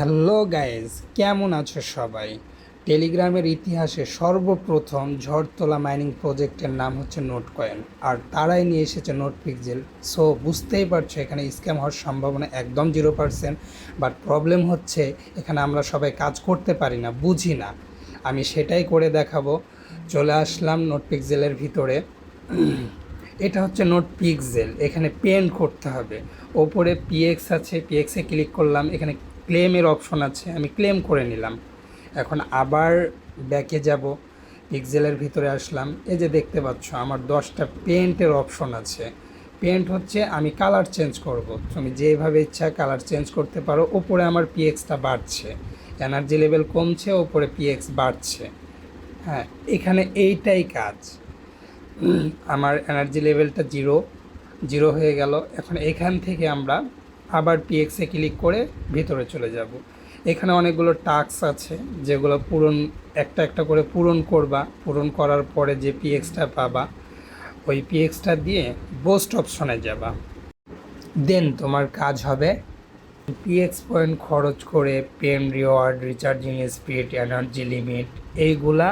Hello guys কেমন আছো সবাই? টেলিগ্রামের ইতিহাসে সর্বপ্রথম ঝড়তলা মাইনিং প্রজেক্টের নাম হচ্ছে নোট কয়েন আর তারাই নিয়ে এসেছে নোট পিকজেল সো, বুঝতেই পারছ, এখানে স্ক্যাম হওয়ার সম্ভাবনা একদম জিরো পার্সেন্ট, বাট প্রবলেম হচ্ছে এখানে আমরা সবাই কাজ করতে পারি না, বুঝি না। আমি সেটাই করে দেখাবো। চলে আসলাম নোট পিকজেলের ভিতরে। এটা হচ্ছে নোট পিক্সেল এখানে পেন্ট করতে হবে। ওপরে পিএক্স আছে, পিএক্সে ক্লিক করলাম, এখানে ক্লেমের অপশন আছে, আমি ক্লেম করে নিলাম। এখন আবার ব্যাকে যাব পিক্সেলের ভিতরে আসলাম, এই যে দেখতে পাচ্ছ, আমার দশটা পেন্টের অপশন আছে। পেন্ট হচ্ছে আমি কালার চেঞ্জ করব, তুমি যেভাবে ইচ্ছা কালার চেঞ্জ করতে পারো ওপরে আমার পিএক্সটা বাড়ছে। এনার্জি লেভেল কমছে ওপরে পিএক্স বাড়ছে। হ্যাঁ এখানে এইটাই কাজ। আমার এনার্জি লেভেলটা জিরো জিরো হয়ে গেল। এখন এখান থেকে আমরা আবার পিএক্সে ক্লিক করে ভিতরে চলে যাব। এখানে অনেকগুলো টাস্ক আছে, যেগুলো পূরণ, একটা একটা করে পূরণ করবা। পূরণ করার পরে যে পিএক্সটা পাবা, ওই পিএক্সটা দিয়ে বোস্ট অপশনে যাবা। দেন তোমার কাজ হবে পিএক্স পয়েন্ট খরচ করে pen reward recharging speed energy limit এইগুলা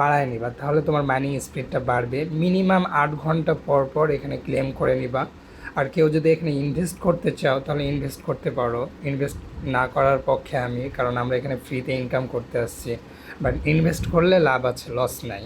বাড়ায় নিবা। তাহলে তোমার মাইনিং স্পিডটা বাড়বে। মিনিমাম আট ঘণ্টা পর পর এখানে ক্লেম করে নিবা। আর কেউ যদি এখানে ইনভেস্ট করতে চাও, তাহলে ইনভেস্ট করতে পারো। ইনভেস্ট না করার পক্ষে আমি, কারণ আমরা এখানে ফ্রিতে ইনকাম করতে আসছি। বাট ইনভেস্ট করলে লাভ আছে লস নাই।